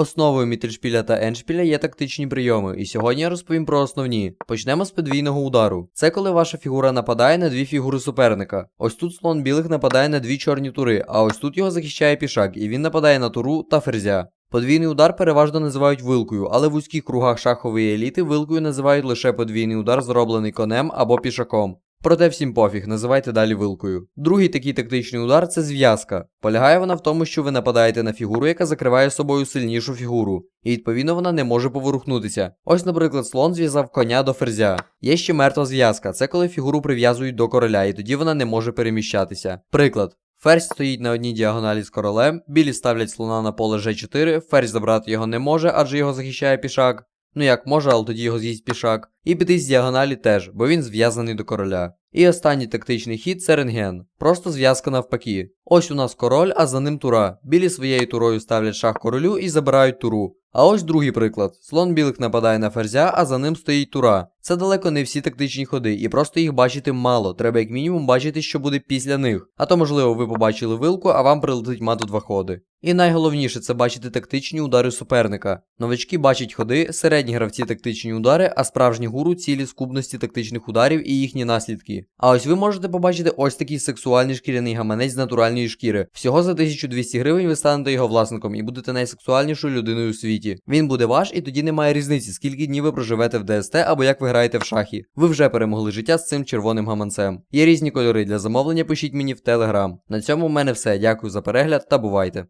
Основою мітрішпіля та еншпіля є тактичні прийоми, і сьогодні я розповім про основні. Почнемо з подвійного удару. Це коли ваша фігура нападає на дві фігури суперника. Ось тут слон білих нападає на дві чорні тури, а ось тут його захищає пішак, і він нападає на туру та ферзя. Подвійний удар переважно називають вилкою, але в вузьких кругах шахової еліти вилкою називають лише подвійний удар, зроблений конем або пішаком. Проте всім пофіг, називайте далі вилкою. Другий такий тактичний удар це зв'язка. Полягає вона в тому, що ви нападаєте на фігуру, яка закриває собою сильнішу фігуру, і відповідно вона не може поворухнутися. Ось, наприклад, слон зв'язав коня до ферзя. Є ще мертва зв'язка, це коли фігуру прив'язують до короля, і тоді вона не може переміщатися. Приклад. Ферзь стоїть на одній діагоналі з королем, білі ставлять слона на поле G4, ферзь забрати його не може, адже його захищає пішак. Ну як може, але тоді його з'їсть пішак. І піти з діагоналі теж, бо він зв'язаний до короля. І останній тактичний хід це рентген. Просто зв'язка навпаки. Ось у нас король, а за ним тура. Білі своєю турою ставлять шах королю і забирають туру. А ось другий приклад: слон білих нападає на ферзя, а за ним стоїть тура. Це далеко не всі тактичні ходи, і просто їх бачити мало. Треба як мінімум бачити, що буде після них. А то, можливо, ви побачили вилку, а вам прилетить мат у два ходи. І найголовніше це бачити тактичні удари суперника. Новички бачать ходи, середні гравці тактичні удари, а справжні гуру цілі скупності тактичних ударів і їхні наслідки. А ось ви можете побачити ось такий сексуальний шкіряний гаманець з натуральної шкіри. Всього за 1200 гривень ви станете його власником і будете найсексуальнішою людиною у світі. Він буде ваш, і тоді немає різниці, скільки днів ви проживете в ДСТ або як ви граєте в шахі. Ви вже перемогли життя з цим червоним гаманцем. Є різні кольори для замовлення, пишіть мені в телеграм. На цьому в мене все. Дякую за перегляд та бувайте.